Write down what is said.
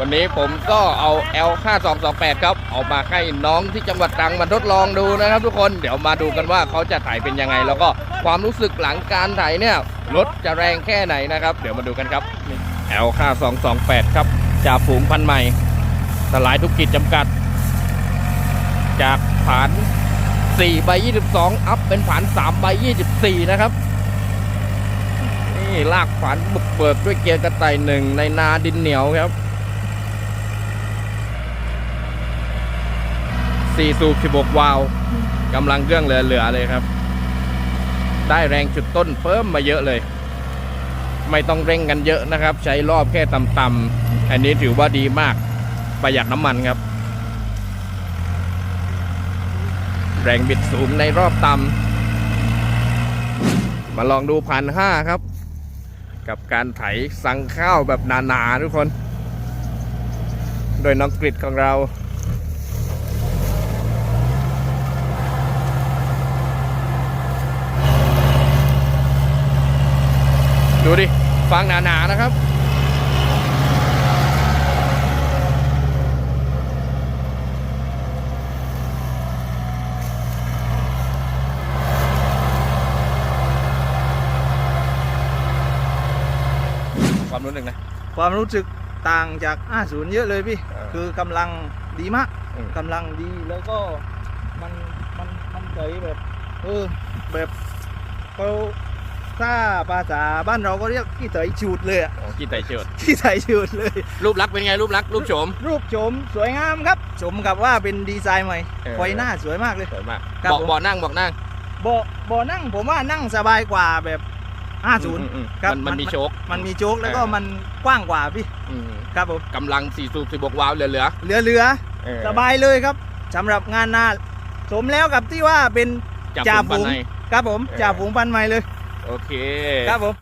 วันนี้ผมก็เอา L 5 2 2 8 ครับเอามาให้น้องที่จังหวัดตรังมาทดลองดูนะครับ ทุกคนเดี๋ยวมาดูกันว่าเขาจะถ่ายเป็นยังไง แล้วก็ความรู้สึกหลังการถ่ายเนี่ยรถจะแรงแค่ไหนนะครับ เดี๋ยวมาดูกันครับ L 5 2 2 8 ครับจ่าฝูงพันใหม่ สลายธุรกิจจำกัด จากฐาน4ใบ22 อัพเป็นฐาน3ใบ24 นะครับนี่ลากฝันบุกเบิกด้วยเกียร์กระต่ายหนึ่งในนาดินเหนียวครับ สี่สูบ 16 วาล์วกำลังเครื่องเหลือๆเลยครับ ได้แรงจุดต้นเพิ่มมาเยอะเลย ไม่ต้องเร่งกันเยอะนะครับ ใช้รอบแค่ต่ำๆอันนี้ถือว่าดีมากประหยัดน้ำมันครับ แรงบิดสูงในรอบต่ำมาลองดูพันห้าครับ กับการไถสังข้าวแบบหนาๆทุกคน โดยน้องกริดของเรา ดูดิฟังหนาๆนะครับ ความรู้หนึ่งนะ ความรู้สึกต่างจาก 50 เยอะเลยพี่ เออคือกำลังดีมากอืม กำลังดีแล้วก็มันมันมันเฉยแบบ เออแบบเขา ถ้าภาษาบ้านเราก็เรียกขี้เถยฉูดเลยอะโอ้กินไต่เชิดขี้เถยฉูดเลย รูปลักษณ์เป็นไงรูปลักษณ์รูปโฉม รูปโฉมสวยงามครับสมกับว่าเป็นดีไซน์ใหม่เออ ไฟหน้าสวยมากเลย สวยมากครับเบาะผมเบาะนั่งเบาะนั่งเบาะเบาะนั่งผมว่านั่งสบายกว่าแบบ อืม50 อืมครับมันมันมันมีโชค มันมีโจ๊กแล้วก็เออ มันกว้างกว่าพี่อืมครับผมกำลังสี่สูบสิบกวาล์วเหลือเหลือเหลือๆเออสบายเลยครับสำหรับงานหน้าสมแล้วกับที่ว่าเป็นจับจ่าผมปันฝูงในครับผมเออ จ่าฝูงพันไม้เลย โอเค ครับผม